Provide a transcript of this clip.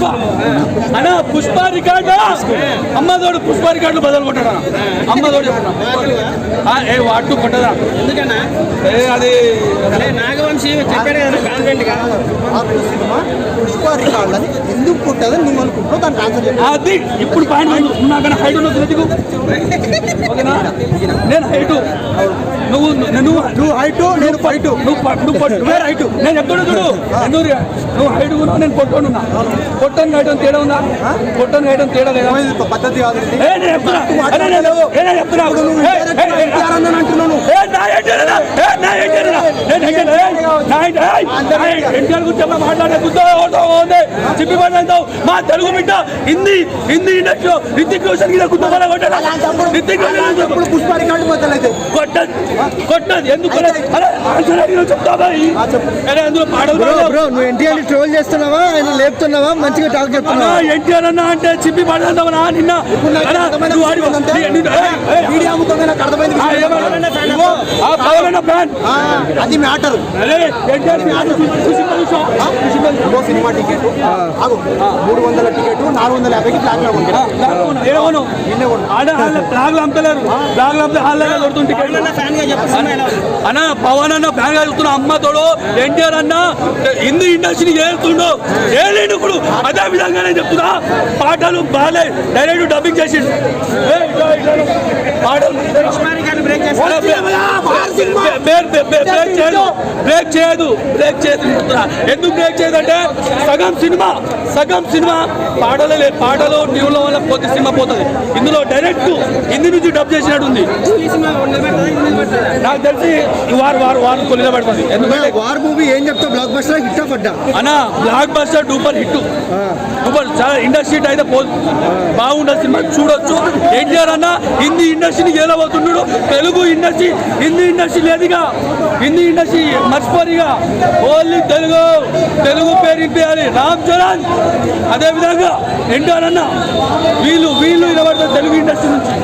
పుష్ప. అన్న పుష్ప రికార్డు అమ్మదోడు పుష్ప రికార్డులు బదులు కొట్టాడు అమ్మదోడు ఏ వాటు కొట్టదా? ఎందుకన్నా? ఏ అది నాగవంశీ చెప్పాడు కదా పుష్ప రికార్డ్ అది ఎందుకు పుట్టదని నువ్వు అనుకుంటున్నావు? దానికి ఆన్సర్ చెప్పు. అది ఇప్పుడు పాయింట్ నాకన్నా హైట్ ఉన్నది ఓకేనా? నేను హైట్ నువ్వు నువ్వు నువ్వు హైట్ నేను ఫైట్ నువ్వు నువ్వు పొట్టు. నువ్వే హైట్ నేను చెప్తాను చూడు. రే? నువ్వు హైట్ కూడా నేను పొట్టనున్నా పొట్టను హైట్ తేడా ఉందా? పొట్టను హైట్ తేడా లేదా? పద్ధతి కాదు చెప్తున్నా. చెప్తున్నా. అంటున్నాను ఎన్టీఆర్ గురించి మాట్లాడే ఉంది? చెప్పి మా తెలుగు బిడ్డ హిందీ హిందీ ఇండస్ట్రీ రితిక్ రోషన్ గిన గుర్తు కొట్టదు కొట్టదు ఎందుకు ఎన్టీఆర్ ట్రోల్ చేస్తున్నావా ఆయన లేపుతున్నావా మంచిగా టాక్ చెప్తున్నావా ఎన్టీఆర్ అన్న అంటే చిప్పి పడేద్దామా నిన్న మీడియా అర్థమైంది అది మ్యాటర్. Cinema ticket. మూడు వందల టికెట్ నాలుగు వందల యాభైకి బ్లాక్లో? అన్న పవన్ అన్న ఫ్యాన్గా చూస్తున్న అమ్మ తోడు ఎన్టీఆర్ అన్న హిందీ ఇండస్ట్రీని ఏలుతుండు ఏలేడు ఇప్పుడు. అదే విధంగా నేను చెప్తున్నా పాటలు బాలే డైరెక్ట్ డబ్బింగ్ చేసి పాటలు. 我借不了。బ్రేక్ చేయదు. బ్రేక్ చేయదు. బ్రేక్ చేయదు. ఎందుకు బ్రేక్ చేయదు అంటే సగం సినిమా సగం సినిమా పాటలే లేదు పాటలు ట్యూన్ల వల్ల పోతే సినిమా పోతుంది. ఇందులో డైరెక్ట్ హిందీ నుంచి డబ్ చేసినట్టు ఉంది నాకు తెలిసి వారు వారు వారు కొలిద పడుతుంది. ఎందుకంటే వార్ మూవీ ఏం చెప్తావు బ్లాక్ బస్టర్ హిట్ ఆఫ్ అడ్డా. అన్న blockbuster duper hit. Duper చాలా ఇండస్ట్రీ అయితే పో బాగుండదు సినిమా చూడొచ్చు. ఎన్టీఆర్ అన్న హిందీ ఇండస్ట్రీని గెలవతున్నాడు తెలుగు ఇండస్ట్రీ హిందీ ఇండస్ట్రీ లేదుగా. హిందీ ఇండస్ట్రీ మర్చిపోరిగా ఓన్లీ తెలుగు తెలుగు పేరు ఇప్పేయాలి రామ్ చరణ్. అదే విధంగా ఎన్టీఆర్ అన్న. వీళ్ళు వీళ్ళు నిలబడతారు తెలుగు ఇండస్ట్రీ నుంచి.